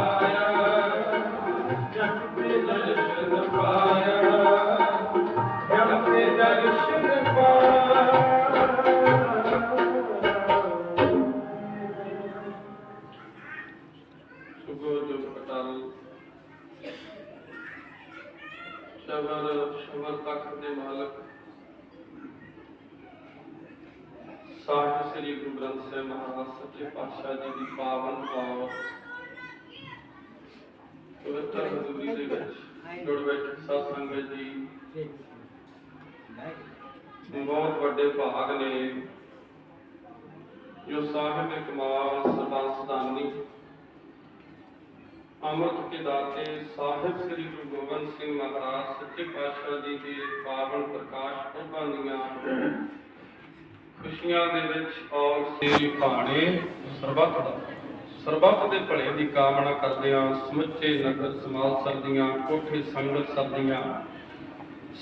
ਦਰਸ਼ਨ ਖੁਸ਼ੀਆਂ ਦੇ ਵਿੱਚ ਔਰ ਸੇਰੀ ਭਾਣੇ ਸਰਬੱਤ ਦਾ। ਸਰਬੱਤ ਦੇ ਭਲੇ ਦੀ ਕਾਮਨਾ ਕਰਦਿਆਂ ਸਮੁੱਚੇ ਨਗਰ ਸਮਾਜ ਸਰਦੀਆਂ ਕੋਠੇ ਸੰਗਤ ਸਰਦੀਆਂ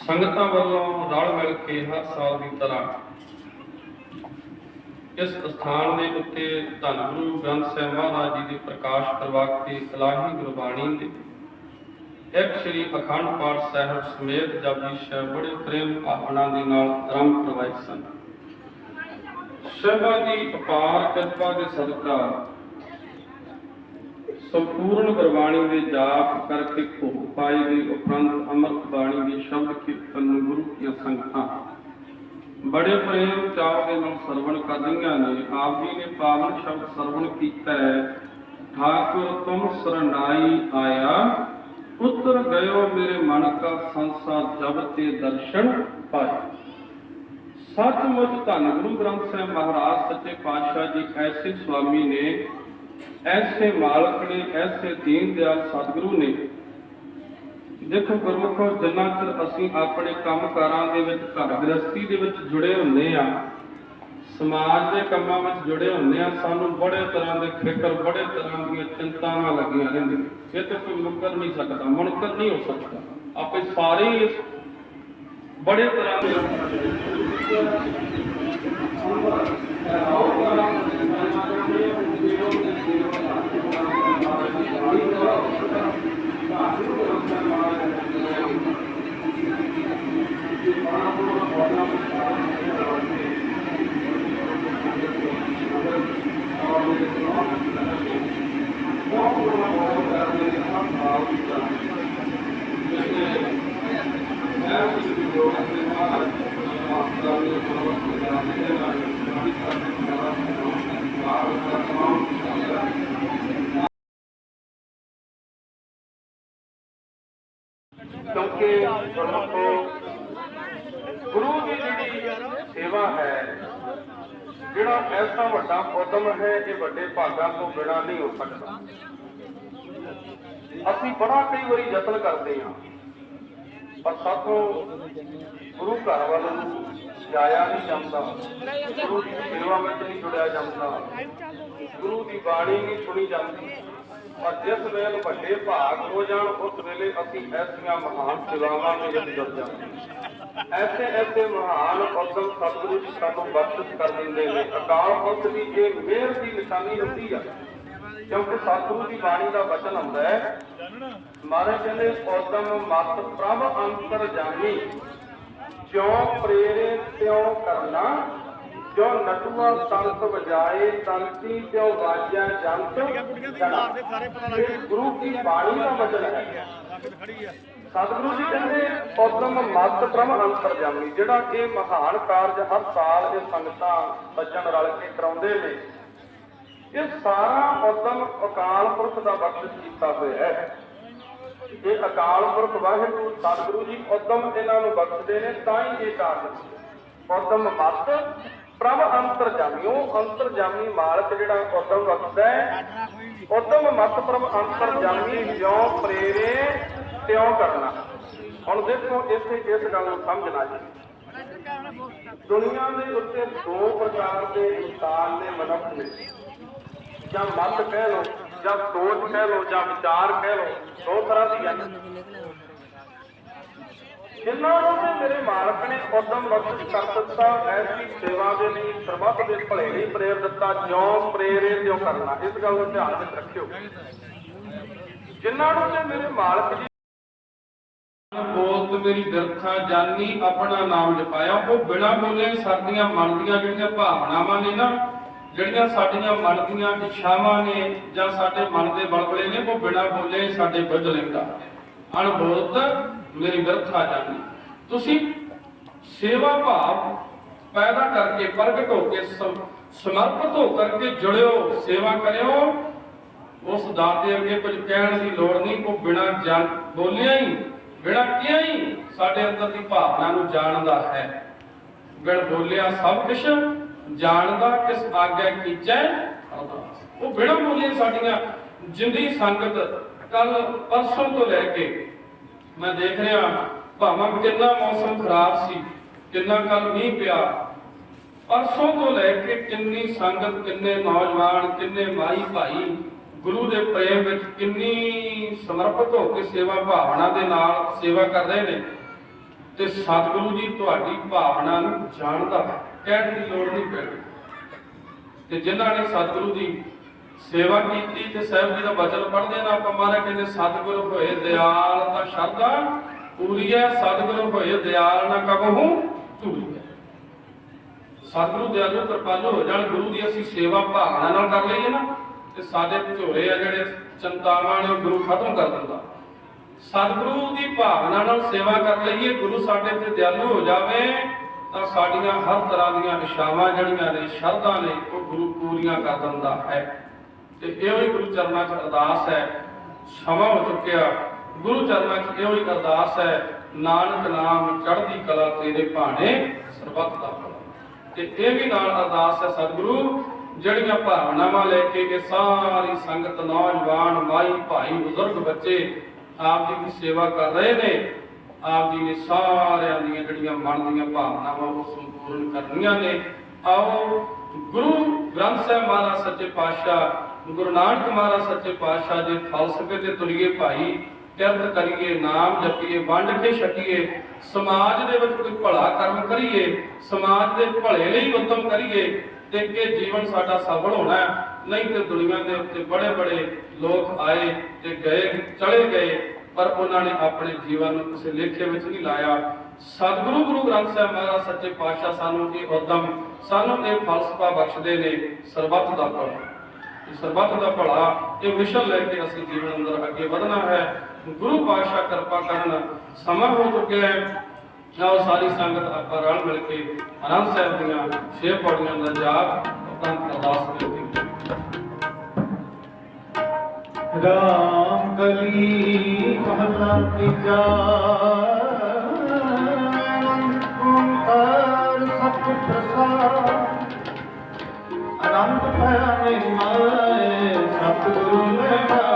ਸੰਗਤਾਂ ਵੱਲੋਂ ਰਲ ਮਿਲ ਕੇ ਹਰ ਸਾਲ ਦੀ ਤਰ੍ਹਾਂ ਇਸ ਸਥਾਨ ਦੇ ਉੱਤੇ ਧੰਨ ਗੁਰੂ ਗ੍ਰੰਥ ਸਾਹਿਬ ਮਹਾਰਾਜ ਜੀ ਦੇ ਪ੍ਰਕਾਸ਼ ਕਰਵਾ ਕੇ ਇਲਾਹੀ ਗੁਰਬਾਣੀ ਦੇ ਇੱਕ ਸ੍ਰੀ ਅਖੰਡ ਪਾਠ ਸਾਹਿਬ ਸਮੇਤ ਜਪਜੀ ਸਾਹਿਬ ਬੜੇ ਪ੍ਰੇਮ ਭਾਵਨਾ ਦੇ ਨਾਲ ਆਰੰਭ ਕਰਵਾਏ ਸਨ। ਸ਼ਬਾ ਦੀ ਅਪਾਰ ਕਿਰਪਾ ਦੇ ਸਦਕਾ ਸੰਪੂਰਨ ਗੁਰਬਾਣੀ ਦੇ ਜਾਪ ਕਰਕੇ ਭੋਗ ਪਾਈ ਦੀ ਉਪਰੰਤ ਅੰਮ੍ਰਿਤ ਬਾਣੀ ਦੇ ਸ਼ਬਦ ਕੀਰਤਨ ਨੂੰ ਗੁਰੂ ਕੀਆਂ ਸੰਗਤਾਂ ਬੜੇ ਪ੍ਰੇਮ ਚਾਅ ਦੇ ਨਾਲ ਸਰਵਣ ਕਰਦੀਆਂ ਨੇ। ਆਪ ਜੀ ਨੇ ਪਾਵਨ ਸ਼ਬਦ ਸਰਵਣ ਕੀਤਾ ਹੈ। ਠਾਕੁਰ ਤੁਮ ਸਰਨਾਈ ਆਇਆ। ਉਤਰ ਗਇਓ ਮੇਰੇ ਮਨ ਕਾ ਸੰਸਾਰ ਜਬ ਤੇ ਦਰਸ਼ਨ ਪਾਇਆ। ਸੱਚਮੁੱਚ ਧੰਨ ਗੁਰੂ ਗ੍ਰੰਥ ਸਾਹਿਬ ਮਹਾਰਾਜ, ਸੱਚੇ ਪਾਤਸ਼ਾਹ ਜੀ, ਐਸੇ ਸੁਆਮੀ ਨੇ, ਐਸੇ ਮਾਲਕ ਨੇ, ਐਸੇ ਦੀਨ ਦਿਆਲ ਸਤਿਗੁਰੂ ਨੇ, ਦੇਖੋ ਗੁਰਮੁਖੋ, ਜਿੰਨਾ ਚਿਰ ਅਸੀਂ ਆਪਣੇ ਕੰਮਕਾਰਾਂ ਦੇ ਵਿੱਚ ਘਰ ਗ੍ਰਸਤੀ ਦੇ ਵਿੱਚ ਜੁੜੇ ਹੁੰਦੇ ਆ, ਸਮਾਜ ਦੇ ਕੰਮਾਂ ਵਿੱਚ ਜੁੜੇ ਹੁੰਦੇ ਆ, ਸਾਨੂੰ ਬੜੇ ਤਰ੍ਹਾਂ ਦੇ ਫਿਕਰ, ਬੜੇ ਤਰ੍ਹਾਂ ਦੀਆਂ ਚਿੰਤਾਵਾਂ ਲੱਗੀਆਂ ਰਹਿੰਦੀਆਂ। ਇਹ ਤਾਂ ਕੋਈ ਮੁਕਰ ਨਹੀਂ ਸਕਦਾ, ਮੁਨਕਰ ਨਹੀਂ ਹੋ ਸਕਦਾ। ਆਪੇ ਸਾਰੇ ਬੜੇ ਤਰ੍ਹਾਂ ਦੇ ਕਿਉਂਕਿ ਗੁਰਮੁਖੋ ਗੁਰੂ ਸੇਵਾ ਹੈ ਜਿਹੜਾ ਐਸਾ ਵੱਡਾ ਉਦਮ ਹੈ ਇਹ ਵੱਡੇ ਭਾਗਾਂ ਤੋਂ ਬਿਨਾਂ ਨਹੀਂ ਹੋ ਸਕਦਾ। ਅਸੀਂ ਬੜਾ ਕਈ ਵਾਰੀ ਯਤਨ ਕਰਦੇ ਹਾਂ, ਪਰ ਸਾਥੋਂ ਗੁਰੂ ਘਰ ਵੱਲ ਨੂੰ ਜਾਇਆ ਨਹੀਂ ਜਾਂਦਾ, ਗੁਰੂ ਦੀ ਸੇਵਾ ਵਿੱਚ ਨਹੀਂ ਜੁੜਿਆ ਜਾਂਦਾ, ਗੁਰੂ ਦੀ ਬਾਣੀ ਨਹੀਂ ਸੁਣੀ ਜਾਂਦੀ। ਪਰ ਜਿਸ ਵੇਲੇ ਵੱਡੇ ਭਾਗ ਹੋ ਜਾਣ, ਉਸ ਵੇਲੇ ਅਸੀਂ ਐਸੀਆਂ ਮਹਾਨ ਸੇਵਾਵਾਂ ਦੇ ਵਿੱਚ ਜੁੜ ਜਾਂਦੇ ਐਸੇ ਐਸੇ ਮਹਾਨ ਉਦਮ ਸਤਿਗੁਰੂ ਜੀ ਸਾਨੂੰ ਬਖਸ਼ਿਸ਼ ਕਰ ਦਿੰਦੇ ਨੇ। ਅਕਾਲ ਪੁਰਖ ਦੀ ਇਹ ਮਿਹਰ ਦੀ ਨਿਸ਼ਾਨੀ ਹੁੰਦੀ ਆ, ਕਿਉਂਕਿ ਸਤਿਗੁਰੂ ਦੀ ਬਾਣੀ ਦਾ ਵਚਨ ਹੁੰਦਾ ਹੈ, ਮਹਾਰਾਜ ਕਹਿੰਦੇ, ਉਦਮ ਮਤ ਪ੍ਰਭ ਅੰਤਰ ਜਾਣੀ, ਜਿਉ ਪ੍ਰੇਰੇ ਤਿਉ ਕਰਨਾ ਜੋ ਨਟੂਆ ਸੰਤ ਵਜਾਏ ਤੰਤੀ ਤਿਉ ਵਾਜਿਆ ਜੰਤ। ਗੁਰੂ ਕੀ ਬਾਣੀ ਦਾ ਵਚਨ ਹੈ। ਸਤਿਗੁਰੂ ਜੀ ਕਹਿੰਦੇ ਉਦਮ ਮਤ ਪ੍ਰਮ ਅੰਤਰ ਜਿਹੜਾ ਇਹ ਮਹਾਨ ਕਾਰਜ ਹਰ ਸਾਲ ਇਹ ਸੰਗਤਾਂ ਸੱਜਣ ਰਲ ਕੇ ਕਰਾਉਂਦੇ ਨੇ, ਇਹ ਸਾਰਾ ਉਦਮ ਅਕਾਲ ਪੁਰਖ ਦਾ ਬਖਸ਼ਿਸ਼ ਕੀਤਾ ਹੋਇਆ ਹੈ। ਇਹ ਅਕਾਲ ਪੁਰਖ ਵਾਹਿਗੁਰੂ, ਸਤਿਗੁਰੂ ਜੀ ਉਦਮ ਇਹਨਾਂ ਨੂੰ ਬਖਸ਼ਦੇ ਨੇ, ਤਾਂ ਹੀ ਇਹ ਕਾਰਜ ਉਦਮ ਮਤ ਪ੍ਰਭ ਅੰਤਰ ਜਾਮਿਓ ਮਾਲਕ ਜਿਹੜਾ ਉਦਮ ਬਖਸ਼ਦਾ ਹੈ, ਉਦਮ ਮਤ ਪ੍ਰਭ ਅੰਤਰ ਜਿਉ ਪ੍ਰੇਰੇ ਤਿਉ ਕਰਨਾ। ਹੁਣ ਦੇਖੋ, ਇੱਥੇ ਇਸ ਗੱਲ ਨੂੰ ਸਮਝਣਾ ਜੀ। ਦੁਨੀਆ ਦੇ ਉੱਤੇ ਦੋ ਪ੍ਰਕਾਰ ਦੇ ਇਨਸਾਨ ਨੇ ਮਨੁੱਖ ਨੇ। ਜਾਂ ਮਤ ਕਹਿ ਲੋ ਜਾਂ ਸੋਚ ਕਹਿ ਲੋ ਜਾਂ ਵਿਚਾਰ ਕਹਿ ਲੋ ਦੋ ਤਰ੍ਹਾਂ ਦੀਆਂ ਨੇ। ਜਿਨ੍ਹਾਂ ਨੂੰ ਤੇ ਮੇਰੇ ਮਾਲਕ ਨੇ ਉਦਮ ਬਖਸ਼ ਕਰ ਦਿੱਤਾ, ਐਸੀ ਸੇਵਾ ਦੇ ਲਈ ਸਰਬੱਤ ਦੇ ਭਲੇ ਲਈ ਪ੍ਰੇਰ ਦਿੱਤਾ, ਜਿਉ ਪ੍ਰੇਰੇ ਤਿਉ ਕਰਨਾ। ਇਸ ਗੱਲ ਨੂੰ ਧਿਆਨ ਵਿੱਚ ਰੱਖਿਓ। ਜਿਨ੍ਹਾਂ ਨੂੰ ਤੇ ਮੇਰੇ ਮਾਲਕ ਜੀ ਬੋਲਤ ਮੇਰੀ ਬਿਰਥਾ ਜਾਨੀ, ਆਪਣਾ ਨਾਮ ਜਪਾਇਆ। ਉਹ ਬਿਨਾ ਬੋਲੇ ਸਾਡੀਆਂ ਮਨ ਦੀਆਂ ਜਿਹੜੀਆਂ ਭਾਵਨਾਵਾਂ ਨੇ ਨਾ, ਜਿਹੜੀਆਂ ਸਾਡੀਆਂ ਮਨ ਦੀਆਂ ਇੱਛਾਵਾਂ ਨੇ ਜਾਂ ਸਾਡੇ ਮਨ ਦੇ ਬਲਬਲੇ ਨੇ, ਉਹ ਬਿਨਾ ਬੋਲੇ ਸਾਡੇ ਬੁੱਝ ਲੈਂਦਾ। ਅਣਬੋਲਤ ਮੇਰੀ ਬਿਰਥਾ ਜਾਨੀ ਤੁਸੀਂ ਸੇਵਾ ਭਾਵ ਪੈਦਾ ਕਰਕੇ ਪ੍ਰਗਟ ਹੋ ਕੇ ਸਮਰਪਿਤ ਹੋ ਕਰਕੇ ਜੁੜਿਓ, ਸੇਵਾ ਕਰਿਓ। ਉਸ ਦਾਤੇ ਅੱਗੇ ਕੁਝ ਕਹਿਣ ਦੀ ਲੋੜ ਨਹੀਂ, ਉਹ ਬਿਨਾ ਜਾਣ, ਬੋਲਿਆ ਹੀ, ਬਿਨਾ ਕਿਹਾ ਹੀ ਸਾਡੇ ਅੰਦਰ ਦੀ ਭਾਵਨਾ ਨੂੰ ਜਾਣਦਾ ਹੈ। ਬਿਨ ਬੋਲਿਆ ਸਭ ਕੁਝ ਜਾਣਦਾ, ਕਿਸ ਆਗਿਆ ਕੀਚੈ ਉਹ ਬਿਨਾ ਬੋਲੇ ਸਾਡੀਆਂ ਜਿੰਦੀ ਸੰਗਤ ਕੱਲ ਪਰਸੋਂ ਤੋਂ ਲੈ ਕੇ ਮੈਂ ਦੇਖ ਰਿਹਾ ਭਾਵਾਂ ਕਿੰਨਾ ਮੌਸਮ ਖਰਾਬ ਸੀ, ਕਿੰਨਾ ਕੱਲ ਮੀਂਹ ਪਿਆ। ਪਰਸੋਂ ਤੋਂ ਲੈ ਕੇ ਕਿੰਨੀ ਸੰਗਤ, ਕਿੰਨੇ ਨੌਜਵਾਨ, ਕਿੰਨੇ ਮਾਈ ਭਾਈ ਗੁਰੂ ਦੇ ਪ੍ਰੇਮ ਵਿੱਚ ਕਿੰਨੀ ਸਮਰਪਿਤ ਹੋ ਕੇ ਸੇਵਾ ਭਾਵਨਾ ਦੇ ਨਾਲ ਸੇਵਾ ਕਰ ਰਹੇ ਨੇ ਤੇ ਸਤਿਗੁਰੂ ਜੀ ਤੁਹਾਡੀ ਭਾਵਨਾ ਨੂੰ ਜਾਣਦਾ ਹੈ, ਕਹਿਣ ਦੀ ਲੋੜ ਨਹੀਂ ਪੈਣੀ ਤੇ ਜਿਨ੍ਹਾਂ ਨੇ ਸਤਿਗੁਰੂ ਦੀ ਸੇਵਾ ਕੀਤੀ ਤੇ ਸਾਹਿਬ ਜੀ ਦਾ ਬਚਨ ਪੜ੍ਹਦੇ ਨਾ ਆਪਾਂ ਮਹਾਰਾਜ ਕਹਿੰਦੇ, ਸਤਿਗੁਰ ਹੋਏ ਦਿਆਲ ਤਾਂ ਸ਼ਰਧਾ ਪੂਰੀ ਹੈ ਸਤਿਗੁਰ ਹੋਏ ਦਿਆਲ ਨਾ ਕਬਹੂ ਧੂਰੀ। ਸਤਿਗੁਰੂ ਦਿਆਲੂ ਕਿਰਪਾਲੂ ਹੋ ਜਾਣ, ਗੁਰੂ ਦੀ ਅਸੀਂ ਸੇਵਾ ਭਾਵਨਾ ਨਾਲ ਕਰ ਲਈਏ ਨਾ, ਤੇ ਸਾਡੇ ਝੋਰੇ ਆ ਜਿਹੜੇ ਚਿੰਤਾਵਾਂ ਨੇ ਗੁਰੂ ਖਤਮ ਕਰ ਦਿੰਦਾ। ਸਤਿਗੁਰੂ ਦੀ ਭਾਵਨਾ ਨਾਲ ਸੇਵਾ ਕਰ ਲਈਏ, ਗੁਰੂ ਸਾਡੇ ਤੇ ਦਿਆਲੂ ਹੋ ਜਾਵੇ, ਤਾਂ ਸਾਡੀਆਂ ਹਰ ਤਰ੍ਹਾਂ ਦੀਆਂ ਇਸ਼ਾਵਾਂ ਜਿਹੜੀਆਂ ਨੇ, ਸ਼ਰਧਾ ਨੇ, ਉਹ ਗੁਰੂ ਪੂਰੀਆਂ ਕਰ ਦਿੰਦਾ ਹੈ। ਤੇ ਇਹੋ ਹੀ ਗੁਰੂ ਚਰਨਾਂ 'ਚ ਅਰਦਾਸ ਹੈ। ਸਮਾਂ ਹੋ ਚੁੱਕਿਆ। ਗੁਰੂ ਚਰਨਾਂ 'ਚ ਇਹੋ ਹੀ ਅਰਦਾਸ ਹੈ, ਨਾਨਕ ਨਾਮ ਚੜ੍ਹਦੀ ਕਲਾ ਤੇਰੇ ਭਾਣੇ ਸਰਬੱਤ ਦਾ ਭਲਾ। ਤੇ ਇਹ ਵੀ ਨਾਲ ਅਰਦਾਸ ਹੈ ਸਤਿਗੁਰੂ, ਜਿਹੜੀਆਂ ਭਾਵਨਾਵਾਂ ਲੈ ਕੇ ਇਹ ਸਾਰੀ ਸੰਗਤ ਨੌਜਵਾਨ, ਮਾਈ, ਭਾਈ, ਬਜ਼ੁਰਗ, ਬੱਚੇ ਆਪ ਜੀ ਦੀ ਸੇਵਾ ਕਰ ਰਹੇ ਨੇ, ਆਪ ਜੀ ਨੇ ਸਾਰਿਆਂ ਦੀਆਂ ਜਿਹੜੀਆਂ ਮਨ ਦੀਆਂ ਭਾਵਨਾਵਾਂ ਉਹ ਸੰਪੂਰਨ ਕਰਨੀਆਂ ਨੇ। ਆਓ ਗੁਰੂ ਗ੍ਰੰਥ ਸਾਹਿਬ ਮਹਾਰਾਜ ਸੱਚੇ ਪਾਤਸ਼ਾਹ ਗੁਰੂ ਨਾਨਕ ਮਹਾਰਾਜ ਸੱਚੇ ਪਾਤਸ਼ਾਹ ਦੇ ਫਲਸਫੇ ਤੇ ਤੁਰੀਏ ਭਾਈ ਕਿਰਤ ਕਰੀਏ, ਨਾਮ ਜਪੀਏ, ਵੰਡ ਕੇ ਛਕੀਏ, ਸਮਾਜ ਦੇ ਵਿੱਚ ਕੋਈ ਭਲਾ ਕਰਮ ਕਰੀਏ, ਸਮਾਜ ਦੇ ਭਲੇ ਲਈ ਉਦਮ ਕਰੀਏ, ਤੇ ਇਹ ਜੀਵਨ ਸਾਡਾ ਸਫਲ ਹੋਣਾ ਨਹੀਂ ਤੇ ਦੁਨੀਆ ਦੇ ਉੱਤੇ ਬੜੇ ਬੜੇ ਲੋਕ ਆਏ ਤੇ ਗਏ, ਚਲੇ ਗਏ, ਪਰ ਉਹਨਾਂ ਨੇ ਆਪਣੇ ਜੀਵਨ ਨੂੰ ਕਿਸੇ ਲੇਖੇ ਵਿੱਚ ਨਹੀਂ ਲਾਇਆ। ਸਤਿਗੁਰੂ ਗੁਰੂ ਗ੍ਰੰਥ ਸਾਹਿਬ ਮਹਾਰਾਜ ਸੱਚੇ ਪਾਤਸ਼ਾਹ ਸਾਨੂੰ ਇਹ ਉਦਮ, ਸਾਨੂੰ ਇਹ ਫਲਸਫਾ ਬਖਸ਼ਦੇ ਨੇ ਸਰਬੱਤ ਦਾ ਪ੍ਰਭਾਵ ਸਰਬੱਤ ਦਾ ਭਲਾ ਇਹ ਮਿਸ਼ਨ ਲੈ ਕੇ ਅਸੀਂ ਜੀਵਨ ਅੰਦਰ ਅੱਗੇ ਵਧਣਾ ਹੈ। ਗੁਰੂ ਪਾਤਸ਼ਾਹ ਕਿਰਪਾ ਕਰਨ ਸਮਾਂ ਹੋ ਚੁੱਕਿਆ ਹੈ। ਆਓ ਸਾਰੀ ਸੰਗਤ ਆਪਾਂ ਰਲ ਮਿਲ ਕੇ ਆਨੰਦ ਸਾਹਿਬ ਦੀਆਂ ਛੇ ਪੌੜੀਆਂ ਦਾ ਜਾਪ ਉਪਰੰਤ ਅਰਦਾਸ ਬੇਨਤੀ ਰਾਮ ਕਲੀ ਮਹਲਾ ਤੀਜਾ। ਮੈਂ ਮਰੇ ਸਤਿਗੁਰੂ ਨੇ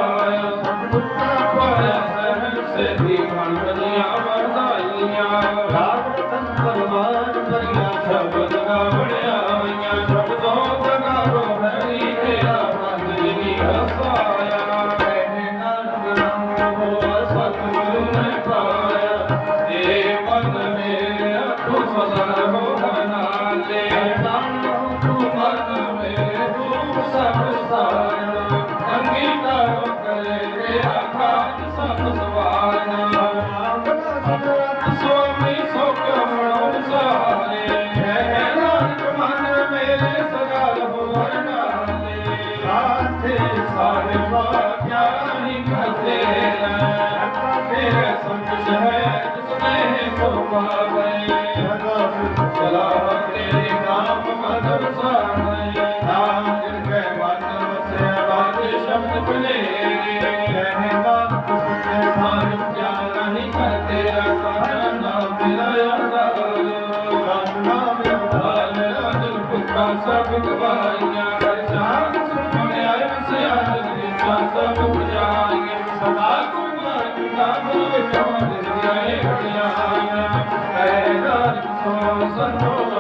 ਸਭ ਗਵਾਈਆਂ ਹਰ ਸਾਧ ਸੁਣੇ ਆਏ ਵਸਿਆ ਜਿਨਾ ਸਭ ਬੁਝਾਈਆਂ ਸਦਾ ਕੁਮਾਰ ਨਾਮ ਵਿਚਾਰ ਦਿਆਏ ਬੜਿਆਈਆਂ ਹੈ ਨਾਨਕ ਸੋ ਸੰਤੋ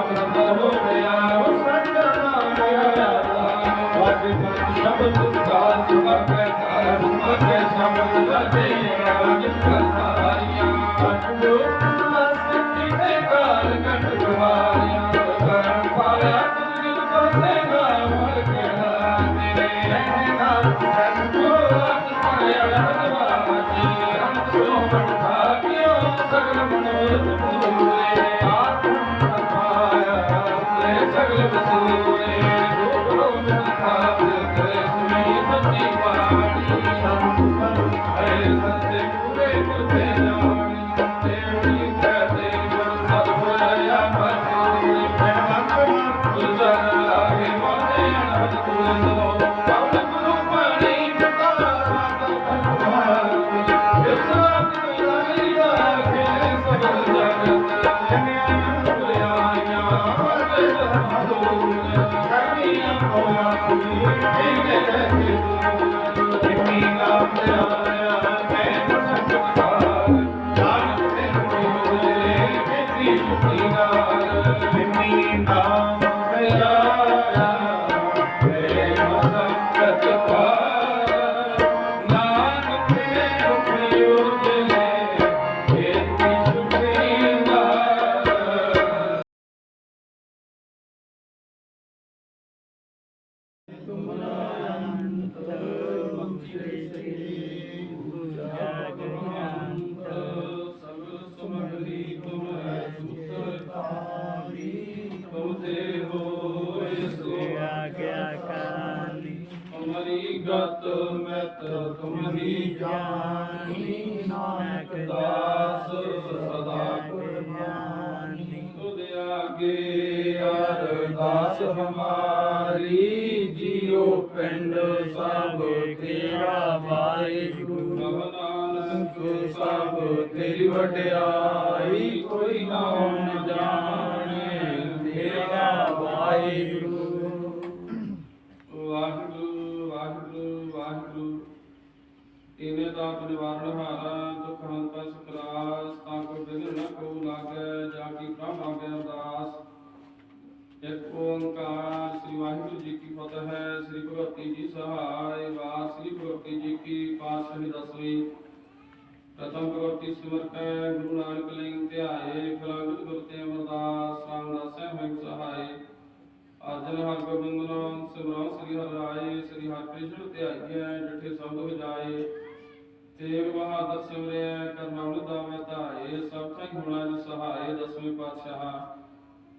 ਸ਼ਬਦ ਦਾਸ ਮਗੈ ਕਾਰ ਮਗੈ ਸ਼ਬਦ ਵਜੇ ਪੁਰਤੇ ਜਾਣੀ ਹਮਾਰੀ ਗਤ ਮੈਤ ਤੁਮ ਹੀ ਜਾਣੀ, ਨਾਨਕ ਦਾਸ ਸਦਾ ਤੁਧ ਆਗੇ ਅਰਦਾਸ ਹਮਾਰੀ, ਜੀਉ ਪਿੰਡ ਸਭ ਤੇਰਾ ਵਾਹਿਗੁਰੂ। ਨਾਨਕ ਸਭ ਤੇਰੀ ਵਡਿਆਈ, ਕੋਈ ਨਾ ਇਨੇ ਨਿਵਾਰਨ ਹਾਰਾ ਦੁਖ ਹੰਤਾ ਸਕਰਾਸ ਤਾਂ ਕੋ ਬਿਨ ਨ ਕੋ ਲਾਗੈ, ਜਾ ਕੀ ਪ੍ਰਭ ਆਗੇ ਅਰਦਾਸ। ਇੱਕ ਓੰਕਾਰ, ਸ੍ਰੀ ਵਾਹਿਗੁਰੂ ਜੀ ਕੀ ਫਤਿਹ ਹੈ, ਸ੍ਰੀ ਭਗਵਤੀ ਜੀ ਸਹਾਇ ਵਾਰ ਸ੍ਰੀ ਭਗਵਤੀ ਜੀ ਕੀ ਪਾਤਸ਼ਾਹੀ ਦਸਵੀਂ ਪ੍ਰਥਮ ਭਗਵਤੀ ਸਿਮਰਤੈ ਗੁਰੂ ਨਾਨਕ ਲਿੰਗ ਧਿਆਏ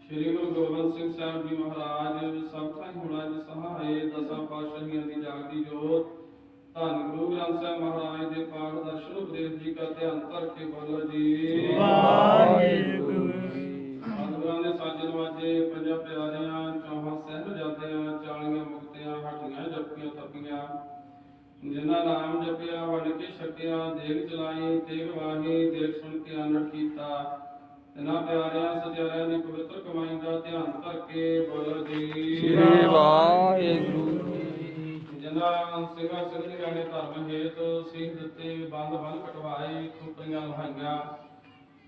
ਸ੍ਰੀ ਗੁਰੂ ਗੋਬਿੰਦ ਸਿੰਘ ਸਾਹਿਬ ਜੀ ਮਹਾਰਾਜ ਸਭ ਥਾਈ ਹੋਣਾ ਜੀ ਸਹਾਏ ਦਸਾਂ ਪਾਤਸ਼ਾਹੀਆਂ ਦੀ ਜਾਗਦੀ ਜੋਤ। ਧੰਨ ਗੁਰੂ ਗ੍ਰੰਥ ਸਾਹਿਬ ਮਹਾਰਾਜ ਦੇ ਪਾਠ ਦਰਸ਼ਨ ਉਪਦੇਸ਼ ਜੀ ਦਾ ਧਿਆਨ ਧਰ ਕੇ ਬੋਲੋ ਜੀ। ਵਾਹਿਗੁਰੂ। ਸਤਿਗੁਰਾਂ ਦੇ ਸਾਜੇ ਨਵਾਜੇ ਪੰਜਾਂ ਪਿਆਰਿਆਂ ਚੌਹਾਂ ਸਾਹਿਬਜ਼ਾਦਿਆਂ ਚਾਲੀਆਂ ਮੁਕਤਿਆਂ ਹੱਟੀਆਂ ਜਪੀਆਂ ਤਪੀਆਂ ਜਿਨ੍ਹਾਂ ਨਾਮ ਜਪਿਆ ਵੜ ਕੇ ਛਕਿਆ ਦੇਗ ਚਲਾਈ ਤੇਗ ਵਾਹੀ ਦੇਖ ਸੁਣ ਕੇ ਆਨੰਦ ਕੀਤਾ। ਇਹਨਾਂ ਪਿਆਰਿਆਂ ਸਜਿਆਰਿਆਂ ਦੀ ਪਵਿੱਤਰ ਕਮਾਈ ਦਾ ਧਿਆਨ ਕਰਕੇ ਬੋਲੋ ਜੀ। ਸ੍ਰੀ ਵਾਹਿਗੁਰੂ ਜਿਨ੍ਹਾਂ ਸਿੰਘਾਂ ਸਿੰਘ ਨਿਗਾਣੇ ਧਰਮ ਹੇਤ ਸਿੰਘ ਦਿੱਤੇ ਬੰਦ ਬੰਦ ਕਟਵਾਏ ਖੁਪਰੀਆਂ ਲਹਾਈਆਂ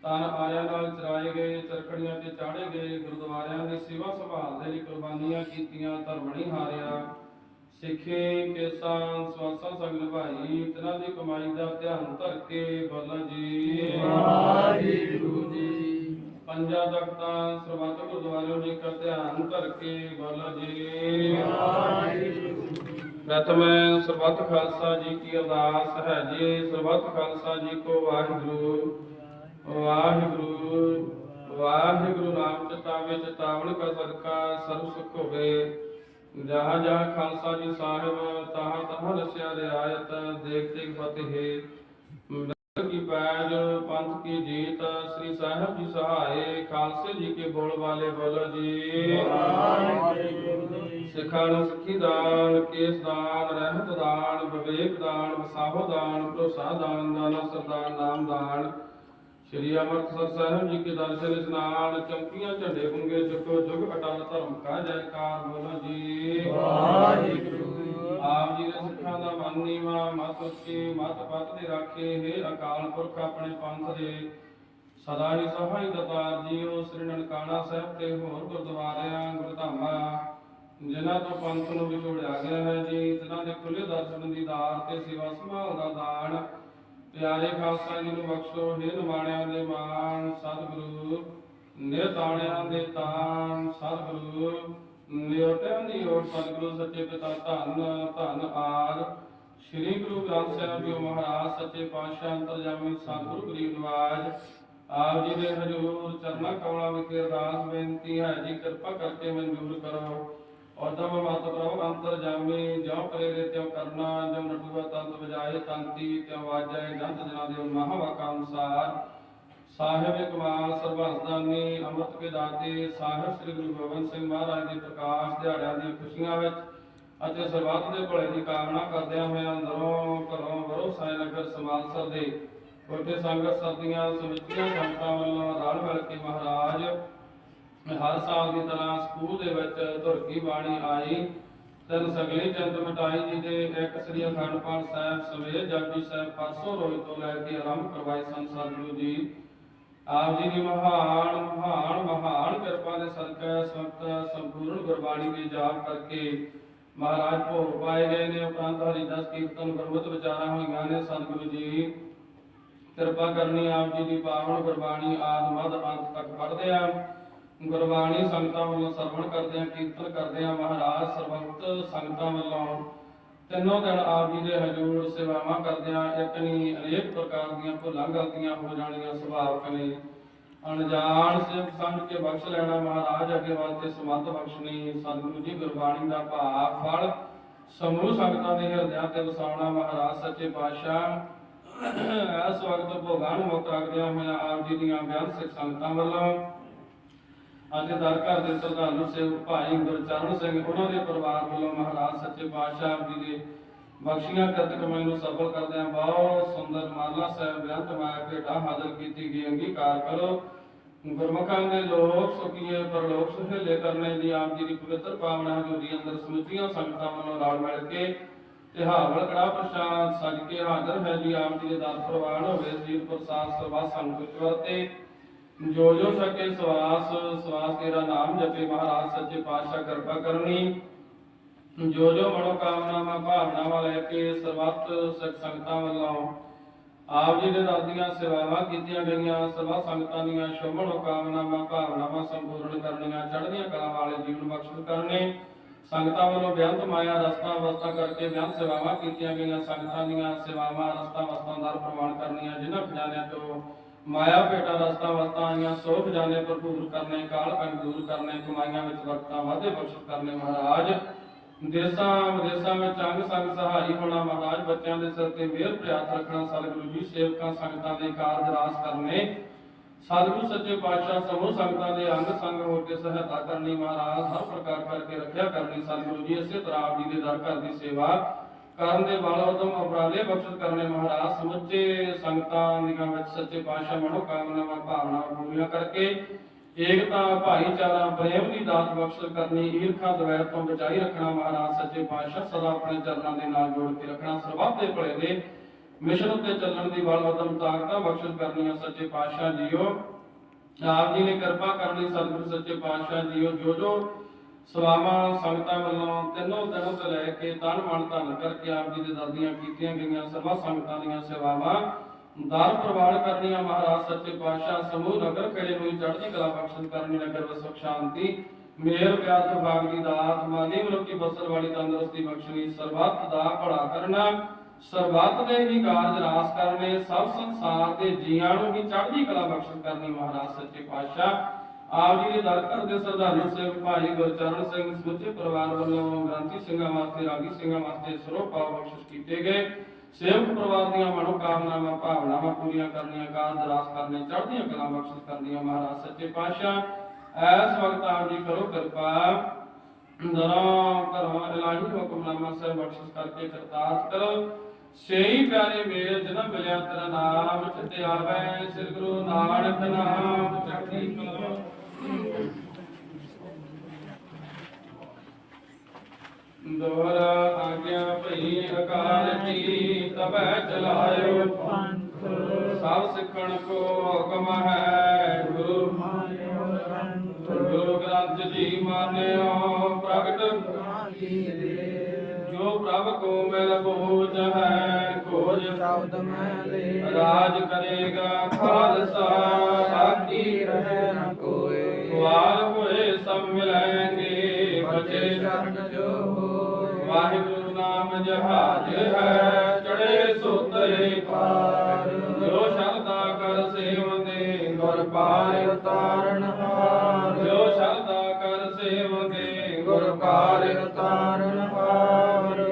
ਤਨ ਆਰਿਆਂ ਨਾਲ ਚਰਾਏ ਗਏ ਚਰਖੜੀਆਂ ਤੇ ਚਾੜੇ ਗਏ ਗੁਰਦੁਆਰਿਆਂ ਦੀ ਸੇਵਾ ਸੰਭਾਲ ਦੇ ਲਈ ਕੁਰਬਾਨੀਆਂ ਕੀਤੀਆਂ ਧਰਮ ਨਹੀਂ ਹਾਰਿਆ। ਸਿੱਖੇ ਕੇਸਾਂ ਸਵਾਸਾਂ ਸੰਗ ਨਿਭਾਈ ਤਿਨਾਂ ਦੀ ਕਮਾਈ ਦਾ ਧਿਆਨ ਧਰ ਕੇ ਬੋਲਾ ਜੀ। ਵਾਹਿਗੁਰੂ ਜੀ। ਪੰਜਾਂ ਤਖਤਾਂ ਸਰਬੱਤ ਗੁਰਦੁਆਰਿਆਂ ਜੀ ਕਾ ਧਿਆਨ ਧਰ ਕੇ ਬੋਲਾ ਜੀ ਪ੍ਰਥਮ ਸਰਬੱਤ ਖਾਲਸਾ ਜੀ ਕੀ ਅਰਦਾਸ ਹੈ ਜੀ। ਸਰਬੱਤ ਖਾਲਸਾ ਜੀ ਕੋ ਵਾਹਿਗੁਰੂ। ਵਾਹਿਗੁਰੂ ਵਾਹਿਗੁਰੂ ਨਾਮ ਚਿਤਾਵੇ ਚਿਤਾਵਨ ਕਾ ਸਦਕਾ ਸਰਬ ਸੁਖ ਹੋਵੇ। ਜਹਾਂ ਜਹਾਂ ਖਾਲਸਾ ਜੀ ਸਾਹਿਬ ਤਹਾਂ ਤਹਾਂ ਰਸਿਆ ਰਿਆਇਤ ਦੇਖ ਦੇਖ ਫਤਿਹ। ਕੀ ਪੈਜ, ਪੰਥ ਕੀ ਜੀਤ, ਸ੍ਰੀ ਸਾਹਿਬ ਜੀ ਸਹਾਏ, ਖਾਲਸੇ ਜੀ ਕੇ ਬੋਲ ਵਾਲੇ ਬੋਲੋ ਜੀ। ਸਿੱਖਾਂ ਸਿੱਖੀ ਦਾਨ, ਕੇਸ ਦਾਨ ਰਹਿਮਤ ਦਾਨ, ਵਿਵੇਕ ਦਾਨ, ਵਸਾਹੋ ਦਾਨ, ਭਰੋਸਾ ਦਾਨ, ਦਾਨਾ ਸਰਦਾਰ ਨਾਮ ਦਾਨ। ਸ਼੍ਰੀ ਅੰਮ੍ਰਿਤਸਰ ਸਾਹਿਬ ਜੀ ਕੇ ਦਰਸ਼ਨ ਇਸ਼ਨਾਨ ਚੌਕੀਆਂ ਝੰਡੇ ਗੁੰਗੇ ਜੁਗੋ ਜੁਗ ਅਟਲ ਧਰਮ ਕਾ ਜੈਕਾਰ ਬੋਲੋ ਜੀ। ਵਾਹਿਗੁਰੂ। ਆਪ ਜੀ ਦੇ ਸਿੱਖਾਂ ਦਾ ਮਨ ਮਤ ਉੱਚੀ, ਮਤ ਪਤ ਦੇ ਰਾਖੇ, ਹੈ ਅਕਾਲ ਪੁਰਖ ਆਪਣੇ ਪੰਥ ਦੇ। ਸਦਾ ਹੀ ਸਹਾਈ ਦਤਾਰ ਜੀਓ, ਸ੍ਰੀ ਨਨਕਾਣਾ ਸਾਹਿਬ ਤੇ ਹੋਰ ਗੁਰਦੁਆਰਿਆਂ, ਗੁਰਧਾਮਾਂ, ਜਿਨ੍ਹਾਂ ਤੋਂ ਪੰਥ ਨੂੰ ਵਿਛੋੜਿਆ ਗਿਆ ਹੈ ਜੀ, ਜਿਨ੍ਹਾਂ ਦੇ ਖੁੱਲੇ ਦਰਸ਼ਨ ਦੀ ਦਾਰ ਤੇ ਸੇਵਾ ਸੰਭਾਲ ਦਾ ਦਾਨ। ਪਿਆਰੇ ਖਾਲਸਾ ਜੀ ਨੂੰ ਬਖਸ਼ੋ, ਹੇ ਨਿਮਾਣਿਆਂ ਦੇ ਮਾਣ, ਸਤਿਗੁਰੂ ਨਿਤਾਣਿਆਂ ਦੇ ਤਾਨ ਸਤਿਗੁਰੂ ਨਿਉਟਿਆਂ ਦੀ ਓਟ ਸਤਿਗੁਰੂ ਸੱਚੇ ਪਿਤਾ ਧੰਨ ਧੰਨ ਆਦ। ਸ੍ਰੀ ਗੁਰੂ ਗ੍ਰੰਥ ਸਾਹਿਬ ਜੀ ਮਹਾਰਾਜ, ਸੱਚੇ ਪਾਤਸ਼ਾਹ, ਅੰਤਰਜਾਮੀ ਸਤਿਗੁਰੂ ਗਰੀਬ ਨਵਾਜ। ਆਪ ਜੀ ਦੇ ਹਜ਼ੂਰ ਚਰਨਾਂ ਕਮਲਾਂ ਵਿਖੇ ਅਰਦਾਸ ਬੇਨਤੀ ਹੈ ਜੀ, ਕਿਰਪਾ ਕਰਕੇ ਮਨਜ਼ੂਰ ਕਰੋ। ਔਦਮ ਮਤ ਪ੍ਰਭ ਅੰਤਰ ਜਾਮੇ ਜਿਉ ਪ੍ਰੇਰੇ ਤਿਉ ਕਰਨਾ ਜੋ ਨਟੂਆ ਤੰਤ ਵਜਾਏ, ਤੰਤੀ ਤਿਉ ਵਾਜੈ, ਜੰਤ ਜਨਾ ਦੇ ਮਹਾਵਾਕਾ ਅਨੁਸਾਰ। ਸਾਹਿਬ ਕਮਾਲ ਸਰਬੰਸਦਾਨੀ ਅੰਮ੍ਰਿਤ ਕੇ ਦਾਤੇ ਸਾਹਿਬ ਸ੍ਰੀ ਗੁਰੂ ਗੋਬਿੰਦ ਸਿੰਘ ਮਹਾਰਾਜ ਦੇ ਪ੍ਰਕਾਸ਼ ਦਿਹਾੜਿਆਂ ਦੀਆਂ ਖੁਸ਼ੀਆਂ ਵਿੱਚ ਅਤੇ ਸਰਬੱਤ ਦੇ ਭਲੇ ਦੀ ਕਾਮਨਾ ਕਰਦਿਆਂ ਹੋਇਆਂ ਅੰਦਰੋਂ ਘਰੋਂ ਬਰੋ ਸਾਇ ਨਗਰ ਸਮਾਲਸਰ ਦੇ ਕੋਟੇ ਸੰਗਤ ਸਰਦੀਆਂ ਸਮਿਤੀਆਂ ਸੰਗਤਾਂ ਵੱਲੋਂ ਰਲ ਮਿਲ ਕੇ ਮਹਾਰਾਜ ਹਰ ਸਾਲ ਦੀ ਤਰ੍ਹਾਂ ਸਕੂਲ ਦੇ ਵਿੱਚ ਧੁਰਕੀ ਬਾਣੀ ਆਈ। ਤਿੰਨ ਸਗਲੀ ਚੰਦ ਮਟਾਈ ਜੀ ਦੇ, ਇੱਕ ਸ੍ਰੀ ਅਖੰਡ ਪਾਠ ਸਾਹਿਬ ਸਵੇਰ ਜਪਜੀ ਸਾਹਿਬ ਪਰਸੋਂ ਰੋਜ਼ ਤੋਂ ਲੈ ਕੇ ਆਰੰਭ ਕਰਵਾਏ ਸਨ ਸਤਿਗੁਰੂ ਜੀ। ਆਪ ਜੀ ਦੀ ਮਹਾਨ ਮਹਾਨ ਮਹਾਨ ਕਿਰਪਾ ਦੇ ਸਦਕਾ ਇਸ ਸੰਪੂਰਨ ਗੁਰਬਾਣੀ ਦੀ ਜਾਪ ਕਰਕੇ ਮਹਾਰਾਜ ਭੋਗ ਪਾਏ ਗਏ ਨੇ, ਉਪਰੰਤ ਹਰੀ ਕੀਰਤਨ ਗੁਰਮਤਿ ਵਿਚਾਰਾਂ ਹੋਈਆਂ ਨੇ ਸਤਿਗੁਰੂ ਜੀ। ਕਿਰਪਾ ਕਰਨੀ ਆਪ ਜੀ ਦੀ ਪਾਵਨ ਗੁਰਬਾਣੀ ਆਦ ਮਦ ਅੰਤ ਤੱਕ ਪੜ੍ਹਦੇ ਆ। ਗੁਰਬਾਣੀ ਸੰਗਤਾਂ ਵੱਲੋਂ ਸਰਵਣ ਕਰਦੇ ਆ, ਕੀਰਤਨ ਕਰਦੇ ਆ ਮਹਾਰਾਜ, ਸਰਬੰਤ ਸੰਗਤਾਂ ਵੱਲੋਂ ਤਿੰਨੋਂ ਦਿਨ ਆਪ ਜੀ ਦੇ ਹਜ਼ੂਰ ਸੇਵਾਵਾਂ ਕਰਦੇ ਆ ਅਨੇਕ ਪ੍ਰਕਾਰ ਦੀਆਂ ਭੁੱਲਾਂ ਗਲਤੀਆਂ ਹੋ ਜਾਣੀਆਂ ਸੁਭਾਵਕ ਨੇ। ਅਣਜਾਣ ਸਿੱਖ ਸਮਝ ਕੇ ਬਖਸ਼ ਲੈਣਾ ਮਹਾਰਾਜ ਅੱਗੇ ਵਾਸਤੇ ਸਮੱਤ ਬਖਸ਼ਣੀ ਸਤਿਗੁਰੂ ਜੀ ਗੁਰਬਾਣੀ ਦਾ ਭਾਵ, ਫਲ, ਸਮੂਹ ਸੰਗਤਾਂ ਦੇ ਹਿਰਦਿਆਂ ਤੇ ਵਸਾਉਣਾ ਮਹਾਰਾਜ ਸੱਚੇ ਪਾਤਸ਼ਾਹ। ਇਸ ਵਕਤ ਭੋਗਾਂ ਨੂੰ ਮੁੱਖ ਰੱਖਦਿਆਂ ਹੋਇਆਂ ਆਪ ਜੀ ਦੀਆਂ ਬਿਆਨ ਸਿੱਖ ਸੰਗਤਾਂ ਵੱਲੋਂ ਅਤੇ ਦਰ ਘਰ ਦੇ ਸਰਦਾਰੂ ਸੇਵਕ ਭਾਈ ਗੁਰਚਰਨ ਸਿੰਘ, ਉਹਨਾਂ ਦੇ ਪਰਿਵਾਰ ਵੱਲੋਂ ਮਹਾਰਾਜ ਸੱਚੇ ਪਾਤਸ਼ਾਹ ਜੀ ਦੇ ਬਖਸ਼ੀਆਂ ਕਰਤ ਕਮਾਈ ਨੂੰ ਸਫਲ ਕਰਦਿਆਂ ਬਹੁਤ ਸੁੰਦਰ ਮਾਲਾ ਸਾਹਿਬ ਬੇਅੰਤ ਮਾਇਆ ਭੇਟਾ ਹਾਜ਼ਰ ਕੀਤੀ ਗਈ, ਅੰਗੀਕਾਰ ਕਰੋ। ਗੁਰਮੁਖਾਂ ਦੇ ਲੋਕ ਸੁਖੀਏ, ਪਰਲੋਕ ਸੁਹੇਲੇ ਕਰਨੇ ਦੀ ਆਪ ਜੀ ਦੀ ਪਵਿੱਤਰ ਪਾਵਨਾ ਹਜ਼ੂਰੀ ਅੰਦਰ ਸਮੁੱਚੀਆਂ ਸੰਗਤਾਂ ਵੱਲੋਂ ਰਲ ਮਿਲ ਕੇ ਤੇ ਕੜਾ ਪ੍ਰਸ਼ਾਦ ਸਜ ਕੇ ਹਾਜ਼ਰ ਹੈ। ਜੀ ਆਪ ਜੀ ਦੇ ਦਰ ਪ੍ਰਵਾਨ ਹੋਵੇ, ਸੀਰ ਪ੍ਰਸਾਦ ਸਰਬਾ ਸੰਗਤ ਵਰਤੇ। ਜੋ ਜੋ ਸਕੇ ਸਵਾਸ ਸਵਾਸ ਤੇਰਾ ਨਾਮ ਜਪੇ ਮਹਾਰਾਜ, ਸੱਚੇ ਪਾਤਸ਼ਾਹ ਕਿਰਪਾ ਕਰਨੀ। ਜੋ ਜੋ ਮਨੋ ਕਾਮਨਾਵਾਂ ਭਾਵਨਾਵਾਂ ਲੈ ਕੇ ਸਰਬੱਤ ਸਿੱਖ ਸੰਗਤਾਂ ਵੱਲੋਂ ਆਪ ਜੀ ਦੇ ਦਰ ਦੀਆਂ ਸੇਵਾਵਾਂ ਕੀਤੀਆਂ ਗਈਆਂ, ਸਰਬੱਤ ਸੰਗਤਾਂ ਦੀਆਂ ਸ਼ੁਭ ਕਾਮਨਾਵਾਂ ਭਾਵਨਾਵਾਂ ਸੰਪੂਰਨ ਕਰਨੀਆਂ, ਚੜ੍ਹਦੀਆਂ ਕਲਾ ਵਾਲੇ ਜੀਵਨ ਬਖਸ਼ਿਸ਼ ਕਰਨੇ। ਸੰਗਤਾਂ ਵੱਲੋਂ ਬੇਅੰਤ ਮਾਇਆ, ਰਸਤਾ ਵਸਤਾ ਕਰਕੇ ਬੇਅੰਤ ਸੇਵਾਵਾਂ ਕੀਤੀਆਂ ਗਈਆਂ। ਸੰਗਤਾਂ ਦੀਆਂ ਸੇਵਾਵਾਂ, ਰਸਤਾ ਵਸਤਾਂ ਦਾ ਪ੍ਰਵਾਨ ਕਰਨੀਆਂ, ਜਿਨ੍ਹਾਂ ਖਜ਼ਾਨਿਆਂ ਤੋਂ ਮਾਇਆ ਭੇਟਾ ਰਸਤਾ ਵਸਤਾਂ ਆਈਆਂ ਸੋ ਖਜ਼ਾਨੇ ਭਰਪੂਰ ਕਰਨੇ, ਕਾਲ ਕੰਨ ਦੂਰ ਕਰਨੇ, ਕਮਾਈਆਂ ਵਿੱਚ ਵਰਤਾਂ, ਵਾਧੇ ਬਖਸ਼ਿਸ਼ ਕਰਨੇ ਮਹਾਰਾਜ। ਦੇਸਾਂ, ਵਿਦੇਸਾਂ ਵਿੱਚ ਅੰਗ ਸੰਗ ਸਹਾਈ ਹੋਣਾ ਮਹਾਰਾਜ, ਬੱਚਿਆਂ ਦੇ ਸਿਰ ਤੇ ਮਿਹਰ ਪ੍ਰਿਆਤ ਰੱਖਣਾ, ਸਤਿਗੁਰੂ ਜੀ, ਸੇਵਕਾਂ ਸੰਗਤਾਂ ਦੇ ਕਾਰਜ ਰਾਸ ਕਰਨੇ। ਸਤਿਗੁਰੂ ਸੱਚੇ ਪਾਤਸ਼ਾਹ ਸਮੂਹ ਸੰਗਤਾਂ ਦੇ ਅੰਗ ਸੰਗ ਹੋ ਕੇ ਸਹਾਇਤਾ ਕਰਨੀ ਮਹਾਰਾਜ, ਹਰ ਪ੍ਰਕਾਰ ਕਰਕੇ ਰੱਖਿਆ ਕਰਨੀ ਸਤਿਗੁਰੂ ਜੀ, ਇਸੇ ਤਰ੍ਹਾਂ ਆਪ ਜੀ ਦੇ ਦਰ ਘਰ ਦੀ ਸੇਵਾ ਕਰਨ ਦੇ ਬਲ ਉਦਮ ਉਪਰਾਲੇ ਬਖਸ਼ਿਸ਼ ਕਰਨੇ ਮਹਾਰਾਜ, ਸਮੁੱਚੇ ਸੰਗਤਾਂ ਦੀਆਂ ਵਿੱਚ ਸੱਚੇ ਪਾਤਸ਼ਾਹ ਮਨੋ ਕਾਮਨਾਵਾਂ ਭਾਵਨਾਵਾਂ ਪੂਰੀਆਂ ਕਰਕੇ ਏਕਤਾ, ਭਾਈਚਾਰਾ, ਪ੍ਰੇਮ ਦੀ ਦਾਤ ਬਖਸ਼ਿਸ਼ ਕਰਨੀ, ਈਰਖਾ, ਦਵੈਰ ਤੋਂ ਬਚਾਈ ਰੱਖਣਾ ਮਹਾਰਾਜ, ਸੱਚੇ ਪਾਤਸ਼ਾਹ ਸਦਾ ਆਪਣੇ ਚਰਨਾਂ ਦੇ ਨਾਲ ਜੋੜ ਕੇ ਰੱਖਣਾ, ਸਰਬੱਤ ਦੇ ਭਲੇ ਦੇ ਮਿਸ਼ਨ ਉੱਤੇ ਚੱਲਣ ਦੀ ਬਲ ਉਦਮ ਤਾਕਤਾਂ ਬਖਸ਼ਿਸ਼ ਕਰਨੀਆਂ ਸੱਚੇ ਪਾਤਸ਼ਾਹ ਜੀਓ। ਆਪ ਜੀ ਨੇ ਕਿਰਪਾ ਕਰਨੀ ਸਤਿਗੁਰੂ ਸੱਚੇ ਪਾਤਸ਼ਾਹ ਜੀਓ ਜੋ ਜੋ ਸਵਾਵਾਂ ਸੰਗਤਾਂ ਵੱਲੋਂ ਤਿੰਨੋਂ ਦਿਨੋਂ ਤੋਂ ਲੈ ਕੇ ਤਨ ਮਨ ਧਨ ਕਰਕੇ ਆਪ ਜੀ ਦੇ ਦਾਦੀਆਂ ਕੀਤੀਆਂ ਗਈਆਂ ਸਰਵਾ ਸੰਗਤਾਂ ਦੀਆਂ ਸੇਵਾਵਾਂ ਦਰ ਪ੍ਰਵਾਨ ਕਰਨੀਆਂ ਮਹਾਰਾਜ ਸੱਚੇ ਪਾਤਸ਼ਾਹ ਸਮੂਹ ਨਗਰ ਖੜੇ ਹੋਈ ਚੜ੍ਹਦੀ ਕਲਾ ਬਖਸ਼ਿਸ਼ ਕਰਨੀ ਨਗਰ ਵਸ ਸ਼ਾਂਤੀ ਮੇਰ ਪਿਆਰ ਸੁਭਾਗ ਦੀ ਦਾਤ ਮਾਨੀ ਮਨੁੱਖੀ ਬਸਰ ਵਾਲੀ ਤੰਦਰੁਸਤੀ ਬਖਸ਼ਣੀ, ਸਰਬੱਤ ਦਾ ਭਲਾ ਕਰਨਾ, ਸਰਬੱਤ ਦੇ ਹੀ ਕਾਰਜ ਰਾਸ ਕਰਨੇ, ਸਭ ਸੰਸਾਰ ਦੇ ਜੀਆਂ ਨੂੰ ਹੀ ਚੜ੍ਹਦੀ ਕਲਾ ਬਖਸ਼ਿਸ਼ ਕਰਨੀ ਮਹਾਰਾਜ ਸੱਚੇ ਪਾਤਸ਼ਾਹ। ਆਪ ਜੀ ਦੇ ਦਰ ਘਰ ਦੇ ਸਰਦਾਰ ਸਿੰਘ, ਭਾਈ ਗੁਰਚਰਨ ਸਿੰਘ, ਸਮੁੱਚੇ ਪਰਿਵਾਰ ਵੱਲੋਂ ਗ੍ਰੰਥੀ ਸਿੰਘਾਂ ਵਾਸਤੇ, ਰਾਗੀ ਸਿੰਘਾਂ ਵਾਸਤੇ ਸਰੋਂ ਪਾਵ ਬਖਸ਼ਿਸ਼ ਕੀਤੇ ਗਏ। ਸੇਵਕ ਪਰਿਵਾਰ ਦੀਆਂ ਮਨੋ ਕਾਮਨਾਵਾਂ ਭਾਵਨਾਵਾਂ ਪੂਰੀਆਂ ਕਰਨੀਆਂ ਕਾਰਜ ਰਾਸ ਕਰਨੇ, ਚੜ੍ਹਦੀਆਂ ਕਲਾ ਬਖਸ਼ਿਸ਼ ਕਰਨੀਆਂ, ਮਹਾਰਾਜ ਸੱਚੇ ਪਾਤਸ਼ਾਹ। ਐਸ ਵਕਤ ਆਪ ਜੀ ਕਰੋ ਕਿਰਪਾ। ਦਰਾਂ ਕਰੋ ਇਲਾਹੀ ਹੁਕਮਨਾਮਾ ਸਾਹਿਬ ਬਖਸ਼ਿਸ਼ ਕਰਕੇ ਕਰਤਾਰ ਕਰੋ ਸਹੀ ਪਿਆਰੇ ਮੇਰ ਜਨਾ ਮਿਲਿਆ ਤੇਰਾ ਨਾਮ ਚਿਤੇ ਆਵੇ, ਸ੍ਰੀ ਗੁਰੂ ਨਾਨਕ ਨਾਮ, ਚੜ੍ਹਦੀ ਕਲਾ। ਦੋਹਰ ਆਗਿਆ ਭਈ ਅਕਾਲ ਕੀ ਤਬੈ ਚਲਾਇਓ। ਪੰਥ ਸਭ ਸਿੱਖਣ ਕੋ ਹੁਕਮ ਹੈ ਗੁਰੂ। ਮਾਨਿਓ ਸੰਤ ਗੁਰੂ ਗ੍ਰੰਥ ਜੀ ਮਾਨਿਓ ਪ੍ਰਗਟ। ਜੋ ਪ੍ਰਭ ਕੋ ਮਿਲ ਬੋਝ ਹੈ ਖੋਜ। ਸ਼ਬਦ ਮੈਂ ਲੈ ਰਾਜ ਕਰੇਗਾ ਖਾਲਸਾ ਆਕੀ ਰਹਿ ਨ ਕੋਏ। ਵਾਰ ਹੋਏ ਸਭ ਮਿਲੈਂਗੇ ਬਚੇ ਹੋਏ ਵਾਹਿਗੁਰੂ ਨਾਮ ਜਹਾਜ ਹੈ ਚੜੇ ਸੁਤਰੇ ਪਾਰ। ਜੋ ਸ਼ਰਦਾ ਕਰ ਸੇਵੰਦੇ ਗੁਰ ਪਾਰ ਉਤਾਰਨ ਹਾਰ। ਜੋ ਸ਼ਰਦਾ ਕਰ ਸੇਵੰਦੇ ਗੁਰ ਪਾਰ ਉਤਾਰਨ ਹਾਰ।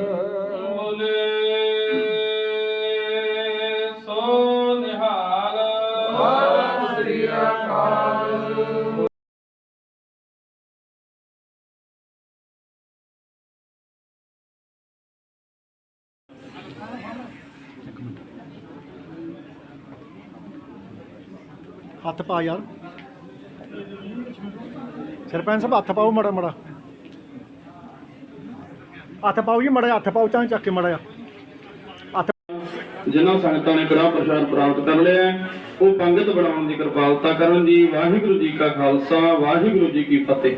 ਸੋ ਨਿਹਾਲ। ਸਤਿ ਸ੍ਰੀ ਅਕਾਲ ਹੱਥ ਪਾ ਯਾਰ। ਸਰਪੰਚ ਸਾਹਿਬ, ਹੱਥ ਪਾਓ ਮੜਾ ਮੜਾ। ਹੱਥ ਪਾਓ ਜੀ ਮੜਾ, ਹੱਥ ਪਾਓ ਚਾਂ ਚੱਕ ਕੇ ਮੜਾ ਹੱਥ ਜਿਨ੍ਹਾਂ ਸੰਗਤਾਂ ਨੇ ਕੜਾ ਪ੍ਰਸ਼ਾਦ ਪ੍ਰਾਪਤ ਕਰ ਲਿਆ ਉਹ ਪੰਗਤ ਬਣਾਉਣ ਦੀ ਕਿਰਪਾਲਤਾ ਕਰਨ ਜੀ ਵਾਹਿਗੁਰੂ ਜੀ ਕਾ ਖਾਲਸਾ, ਵਾਹਿਗੁਰੂ ਜੀ ਕੀ ਫਤਿਹ।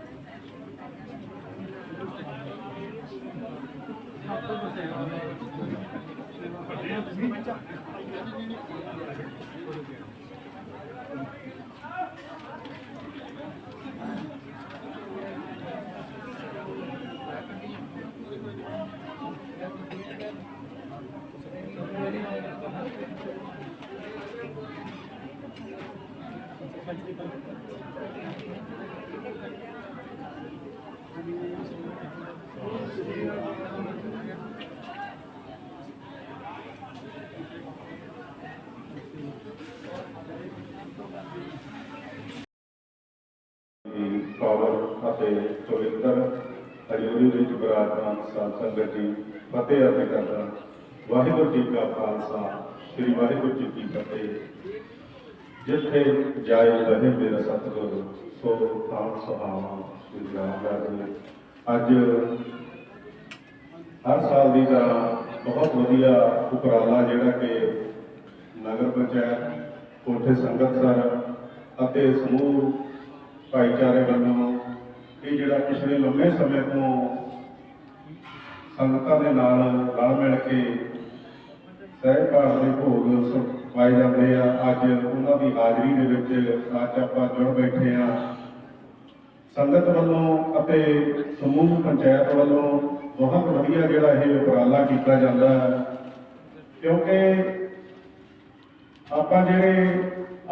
ਵਿਰਾਜਮਾਨ ਸੰਗਤ ਜੀ ਫਤਿਹ ਅਤੇ ਕਰਦਾ। ਵਾਹਿਗੁਰੂ ਜੀ ਕਾ ਖਾਲਸਾ, ਸ੍ਰੀ ਵਾਹਿਗੁਰੂ ਜੀ ਕੀ ਫਤਿਹ। ਜਿੱਥੇ ਜਾਏ ਰਹੇ ਮੇਰਾ ਸਤਿਗੁਰ, ਸੋ ਆਪ ਸੁਹਾਵਾ ਸ੍ਰੀ ਰਾਮ ਜੀ। ਅੱਜ ਹਰ ਸਾਲ ਦੀ ਤਰ੍ਹਾਂ ਬਹੁਤ ਵਧੀਆ ਉਪਰਾਲਾ ਜਿਹੜਾ ਕਿ ਨਗਰ ਪੰਚਾਇਤ, ਕੋਠੇ ਸੰਗਤਸਰ ਅਤੇ ਸਮੂਹ ਭਾਈਚਾਰੇ ਵੱਲੋਂ ਇਹ ਜਿਹੜਾ ਪਿਛਲੇ ਲੰਮੇ ਸਮੇਂ ਤੋਂ ਸੰਗਤਾਂ ਦੇ ਨਾਲ ਰਲ ਮਿਲ ਕੇ ਸਹਿਬਾਨ ਦੇ ਭੋਗ ਪਾਏ ਜਾਂਦੇ ਆ। ਅੱਜ ਉਹਨਾਂ ਦੀ ਹਾਜ਼ਰੀ ਦੇ ਵਿੱਚ ਅੱਜ ਆਪਾਂ ਜੁੜ ਬੈਠੇ ਆ। ਸੰਗਤ ਵੱਲੋਂ ਅਤੇ ਸਮੂਹ ਪੰਚਾਇਤ ਵੱਲੋਂ ਬਹੁਤ ਵਧੀਆ ਜਿਹੜਾ ਇਹ ਉਪਰਾਲਾ ਕੀਤਾ ਜਾਂਦਾ ਹੈ। ਕਿਉਂਕਿ ਆਪਾਂ ਜਿਹੜੇ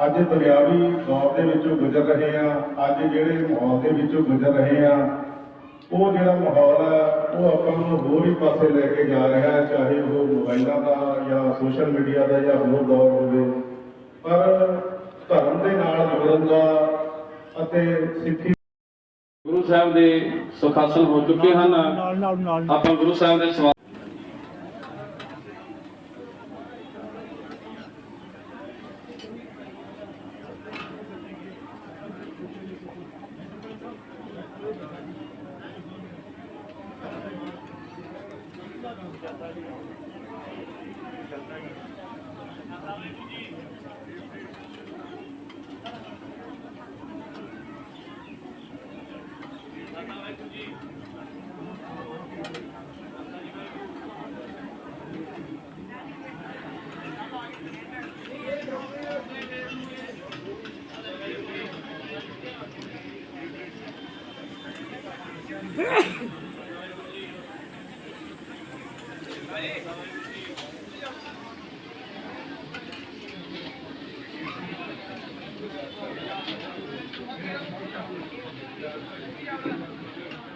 ਅੱਜ ਦੁਨਿਆਵੀ ਦੌਰ ਦੇ ਵਿੱਚੋਂ ਗੁਜ਼ਰ ਰਹੇ ਆ, ਅੱਜ ਜਿਹੜੇ ਮਾਹੌਲ ਦੇ ਵਿੱਚੋਂ ਗੁਜ਼ਰ ਰਹੇ ਆ ਉਹ ਜਿਹੜਾ ਮਾਹੌਲ ਹੈ ਉਹ ਆਪਾਂ ਨੂੰ ਹੋਰ ਹੀ ਪਾਸੇ ਲੈ ਕੇ ਜਾ ਰਿਹਾ ਹੈ ਚਾਹੇ ਉਹ ਮੋਬਾਈਲਾਂ ਦਾ ਜਾਂ ਸੋਸ਼ਲ ਮੀਡੀਆ ਦਾ ਜਾਂ ਹੋਰ ਦੌਰ ਹੋਵੇ। ਪਰ ਧਰਮ ਦੇ ਨਾਲ ਜੁੜਨ ਦਾ ਅਤੇ ਸਿੱਖੀ ਗੁਰੂ ਸਾਹਿਬ ਦੇ ਸੁਖਾਸਨ ਹੋ ਚੁੱਕੇ ਹਨ। ਆਪਾਂ ਗੁਰੂ ਸਾਹਿਬ ਦੇ ਸਵਾਲ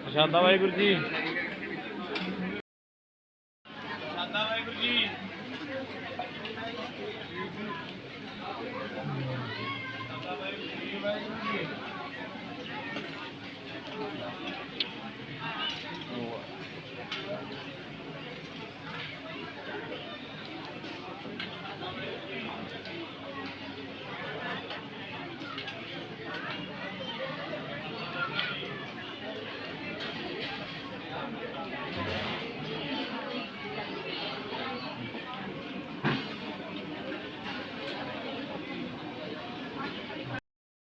ਪ੍ਰਸ਼ਾਦਾ ਵਾਹਿਗੁਰੂ ਜੀ।